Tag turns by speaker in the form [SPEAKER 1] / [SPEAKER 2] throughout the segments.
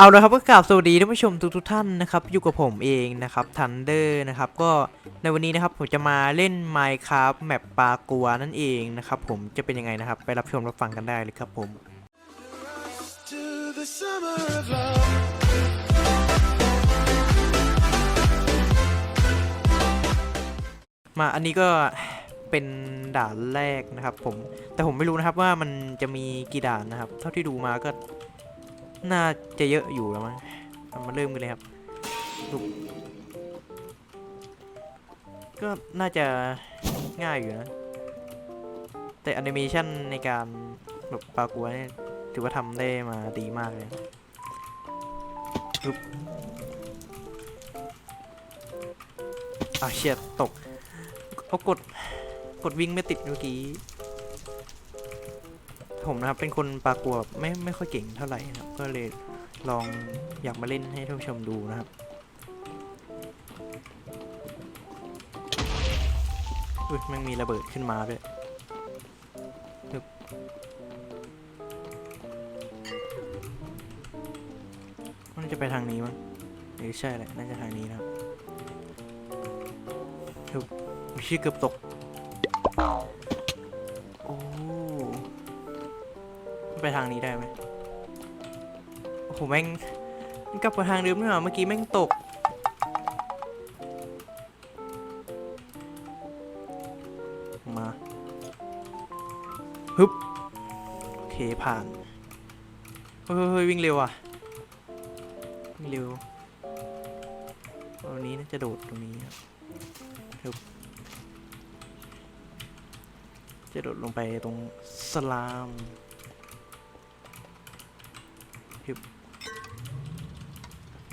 [SPEAKER 1] เอาละครับก็กราบสวัสดีท่านผู้ชมทุกทท่านนะครับอยู่กับผมเองนะครับทันเดอร์นะครับก็ในวันนี้นะครับผมจะมาเล่น Minecraft แมปปลากัวนั่นเองนะครับผมจะเป็นยังไงนะครับ ไปรับชมรับฟังกันได้เลยครับผมมาอันนี้ก็เป็นด่านแรกนะครับผมแต่ผมไม่รู้นะครับว่ามันจะมีกี่ด่านนะครับ เท่าที่ดูมาก็ น่าจะเยอะอยู่แล้วมั้งมาเริ่มกันเลยครับดูก็น่าจะง่ายอยู่นะ แต่แอนิเมชันในการแบบปากัวเนี่ยถือว่าทำได้มาดีมากเลยปึ๊บอะเชียตก เอากด กดวิ่งไม่ติดเมื่อกี้ ผมนะครับเป็นคนปลากัวบไม่ไม่ค่อยเก่งเท่าไหร่นะครับ ก็เลยลองอยากมาเล่นให้ท่านผู้ชมดูนะครับอุ้ยม่งมีระเบิดขึ้นมาด้วยมันจะไปทางนี้มั้งหรือใช่แหละน่าจะทางนี้นะครับฮึบอุ๊ยชื่อเกือบตก ไปทางนี้ได้ไหมโอ้โหแม่งกลับไปทางเดิมนี่หว่าเมื่อกี้แม่งตก มาฮึบโอเคผ่านเฮ้ยเฮ้ยเฮ้ยวิ่งเร็วอะวิ่งเร็วตรงนี้น่าจะโดดตรงนี้ครับฮึบจะโดดลงไปตรงสลาม ฮึบ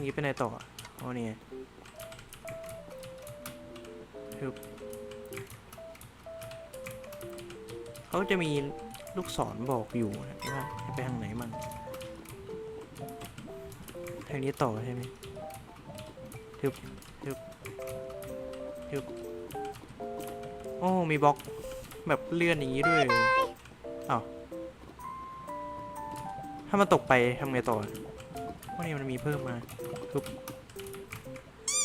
[SPEAKER 1] นี่ไปไหนต่ออะอ๋อนี่ไงฮึบเขาจะมีลูกศรบอกอยู่นะว่าไปทางไหนมันทางนี้ต่อใช่ไหมทึบทึบทึบโอ้มีบล็อกแบบเลื่อนอย่างนี้ด้วยอ้าวามันตกไปทำไงต่อว่านี่มันมีเพิ่มมาทึบ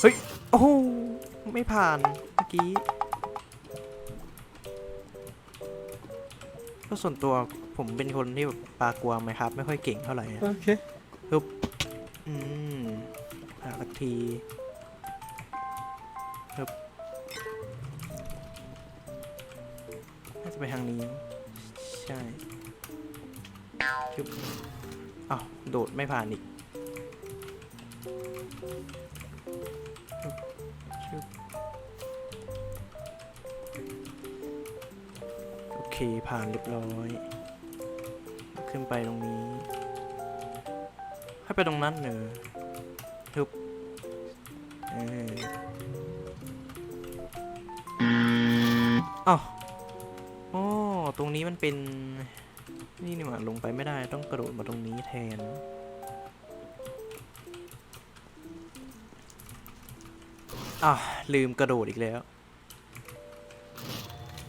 [SPEAKER 1] เฮ้ย โอ้โหไม่ผ่านเมื่อกี้ก็ส่วนตัวผมเป็นคนที่แบบปลากลัวไหมครับ ไม่ค่อยเก่งเท่าไหร่อะ
[SPEAKER 2] โอเค
[SPEAKER 1] อืมหาสักทีครับน่าจะไปทางนี้ ใช่ ชึบอ้าวโดดไม่ผ่านอีกชึบโอเคผ่านเรียบร้อย ขึ้นไปตรงนี้ ให้ไปตรงนั้นเนอะทุบเอออ้าวอ๋อตรงนี้มันเป็น นี่นี่หว่าลงไปไม่ได้ต้องกระโดดมาตรงนี้แทน อะลืมกระโดดอีกแล้ว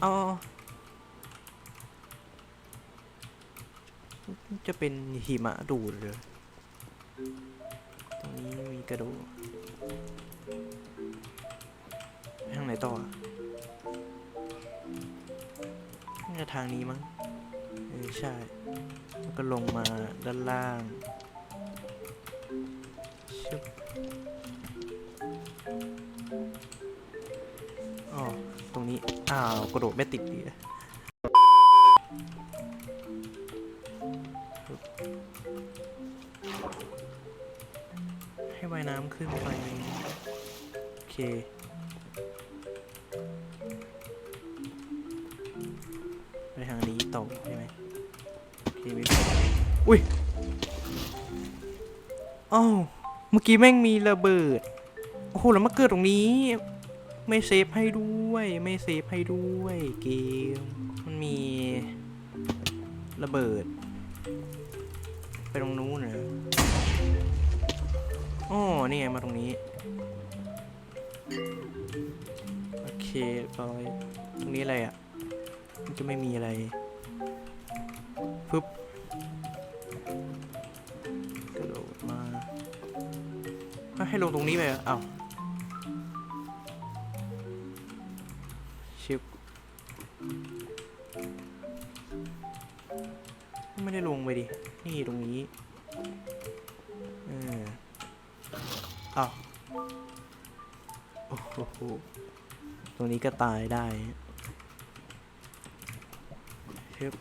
[SPEAKER 1] อ๋อจะเป็นหิมะดูดเลย ตรงนี้มีกระโดดทางไหนต่อน่าจะทางนี้มั้ง ใช่แล้วก็ลงมาด้านล่างชึบอ๋อตรงนี้ อ้าว กระโดดไม่ติดดีให้ว่ายน้ำขึ้นไป โอเคไปทางนี้ต่อใช่ไหม โอเคไม่อุ้ยอ้าวเมื่อกี้แม่งมีระเบิด โอ้โห แล้วมาเกิดตรงนี้ ไม่เซฟให้ด้วย ไม่เซฟให้ด้วยเกม มันมีระเบิด ไปตรงนู้นเหรออ๋อนี่ไงมาตรงนี้ โอเคไปตรงนี้อะไรอะ มันจะไม่มีอะไร ปึ๊บกระโดดมาให้ลงตรงนี้ไปเหรออ้าวชิบไม่ได้ลงไปดิ นี่ตรงนี้เอออ้าวโอ้โหตรงนี้ก็ตายได้ฮึบ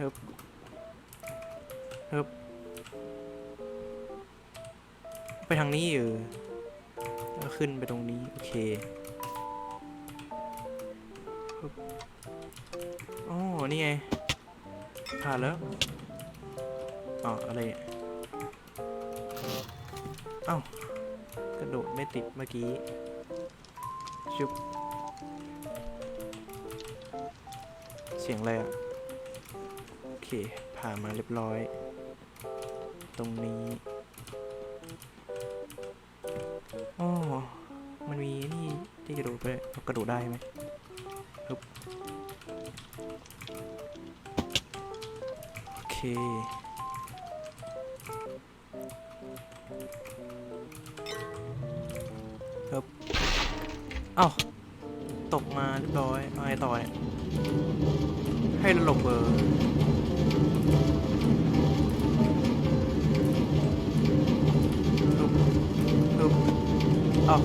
[SPEAKER 1] ฮึบฮึบไปทางนี้เออแล้วขึ้นไปตรงนี้ โอเคฮึบอ๋อนี่ไง ผ่านแล้วอ๋ออะไรเอ้ากระโดดไม่ติดเมื่อกี้ ชุบ เสียงอะไรอะ เคผ่านมาเรียบร้อย ตรงนี้อ๋อมันมีนี่ที่กระโดดไปกระโดดได้ไหมฮึบโอเคครับเอ้าตกมาเรียบร้อยเอาไงต่อเนี่ยให้เราหลบเบอร์ อ้า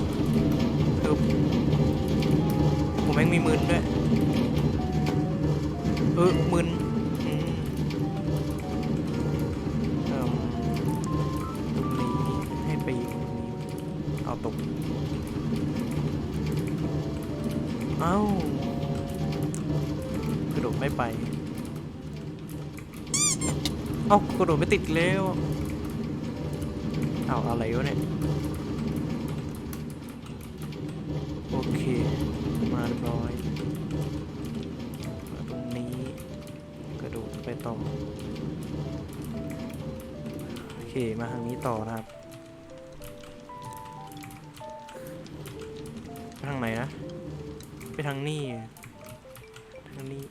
[SPEAKER 1] ฮึบผมแม่งมีมืนด้วย เออมืนอืมเอิ่มตรงนี้ให้ไปอยู่ตรงนี้เอาตกเอ้ากระโดดไม่ไป เอ้ากระโดดไม่ติดแล้ว เอาอะไรวะเนี่ย มาทางนี้ต่อนะครับไปทางไหนนะ ไปทางนี้ ทางนี้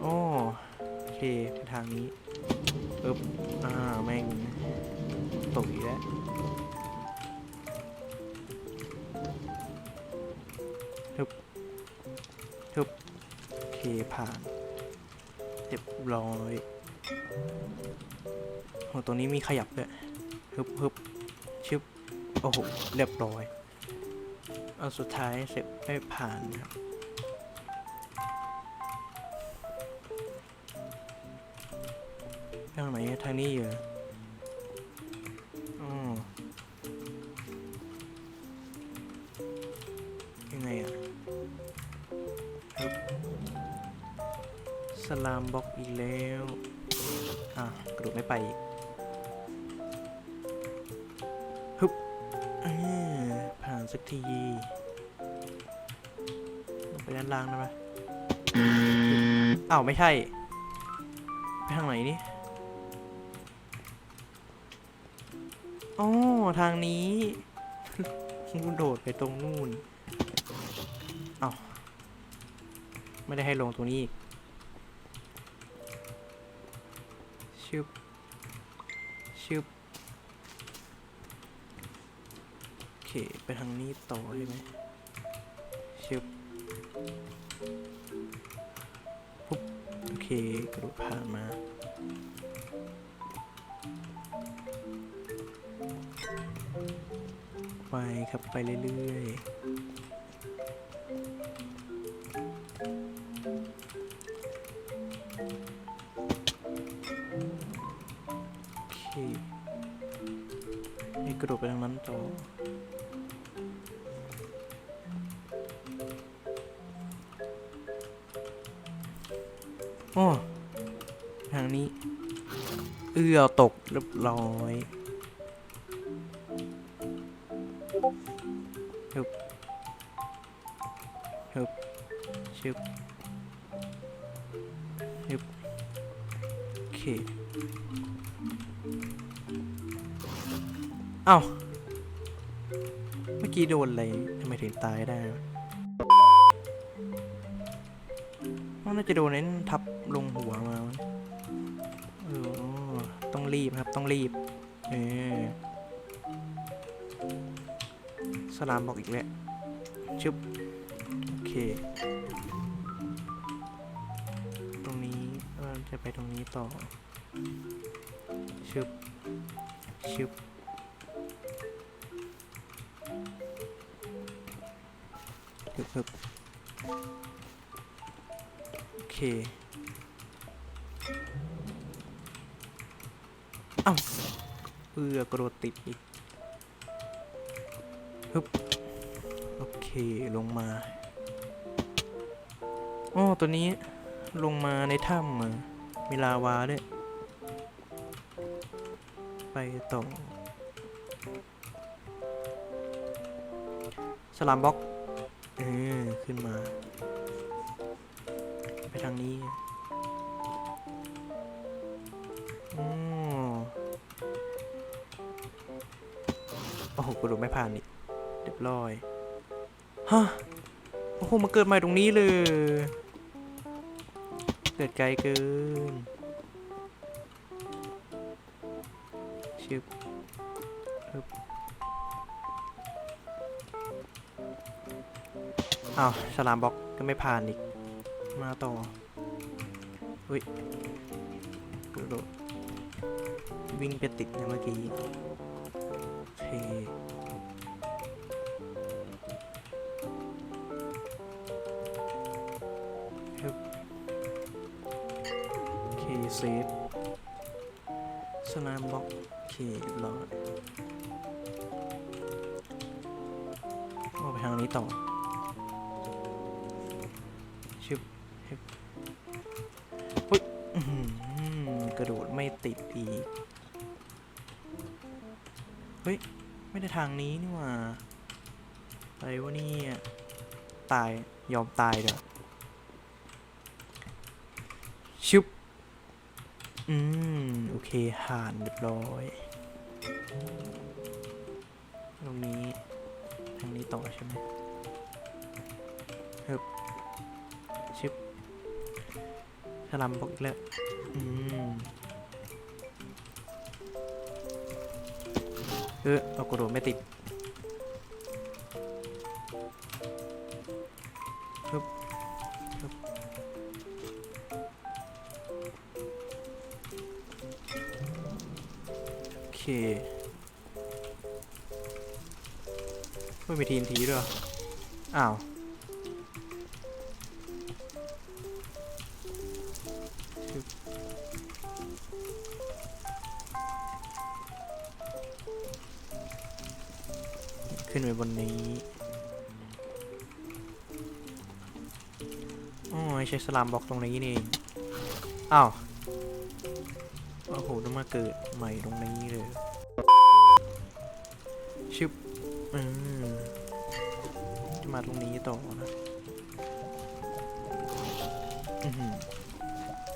[SPEAKER 1] โอ้โอเคไปทางนี้ปึ๊บอ่า แม่งตกอีกแล้วทึบทึบโอเคผ่านเรียบร้อย ตรงนี้มีขยับด้วยฮึบฮึบชึบโอ้โห เรียบร้อย เอาสุดท้ายเสร็จไม่ผ่านครับทางไหนทางนี้เหรออ๋อยังไงอะฮึบสลามบล็อกอีกแล้ว อะกระโดดไม่ไปอีก ผ่านสักที ลงไปด้านล่างได้ปะอ้าว ไม่ใช่ ไปทางไหนนี่อ๋อทางนี้กูโดดไปตรงนู่นอ้าวไม่ได้ให้ลงตรงนี้อีกชึบชึบ โอ เค ไปทางนี้ต่อใช่ไหมชึบปุ๊บโอเค กระโดดผ่านมาไปครับไปเรื่อยๆโอเคให้กระโดดไปทางนั้นต่อ เอื้อตกเรียบร้อยฮึบฮึบชึบฮึบโอเคเอ้าเมื่อกี้โดนอะไรทำไมถึงตายได้น่าจะโดนนั้นทับลงหัวมา รีบครับต้องรีบเออสลามบอกอีกแล้วชึบโอเค ตรงนี้เราจะไปตรงนี้ต่อชึบชึบชึบโอเค อ้าเอือกระโดดติดอีกฮึบโอเคลงมาอ๋อตัวนี้ลงมาในถ้ำมีลาวาด้วย ไปต่อสลามบล็อกเออขึ้นมา ไปทางนี้ หกระโดดไม่ผ่านอีกเรียบร้อยฮะโอ้โหมาเกิดใหม่ตรงนี้เลย เกิดไกลเกินชึบฮึบอ้าวสลามบล็อกก็ไม่ผ่านอีก มาต่ออุ้ยกระโดดวิ่งไปติดเนะเมื่อกี้ คฮึบเคเซฟสนามบล็อกโอเคเรียบร้อยเอาไปทางนี้ต่อ ไม่ทางนี้นี่หว่าอะไรวะนี่ตาย ยอมตายเดี๋ยวชึบอืม โอเคห่านเรียบร้อย ตรงนี้ ทางนี้ต่อใช่ไหมฮึบชึบสลัมบอกอีกแล้วอืม ออเอากูโดนไม่ติดฮึบฮึบโอเคไม่มีทีนทีด้วยอ้าว ขึ้นไปบนนี้อ๋อใช้สลามบล็อกตรงนี้นี่อ้าวโอ้โหต้องมาเกิดใหม่ตรงนี้เลยชึบอืมจะมาตรงนี้ต่อนะ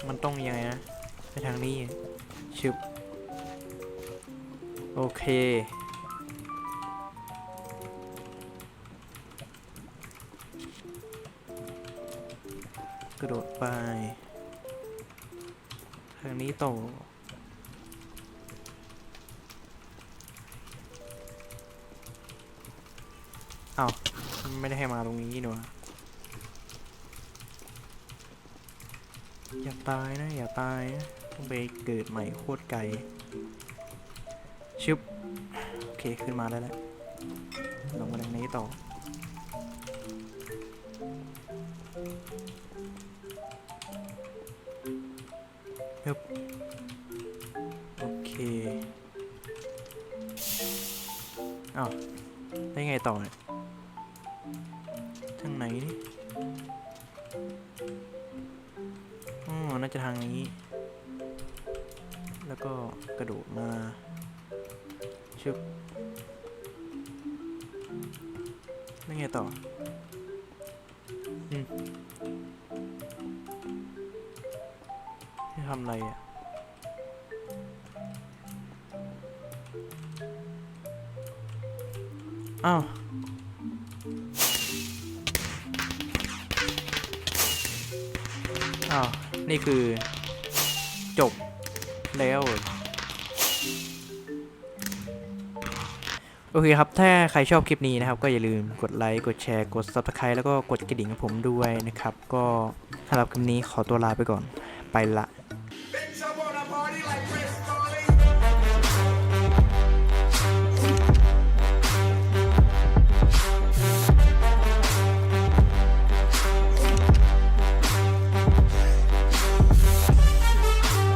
[SPEAKER 1] มันต้องยังไงนะ ไปทางนี้ชึบโอเค กระโดดไป ทางนี้ต่อเอ้าไม่ได้ให้มาตรงนี้หว่าอย่าตายนะ อย่าตายนะต้องไปเกิดใหม่โคตรไกลชึบโอเค ขึ้นมาได้แล้วลงมาทางนี้ต่อ มาชึบได้ไงต่ออืมทำอะไรอะอ้าว อ้าว นี่คือจบแล้ว โอเคครับ ถ้าใครชอบคลิปนี้นะครับ ก็อย่าลืมกดไลค์ กดแชร์ กด subscribe แล้วก็กดกระดิ่งให้ผมด้วยนะครับ ก็สำหรับคลิปนี้ขอตัวลาไปก่อน ไปละ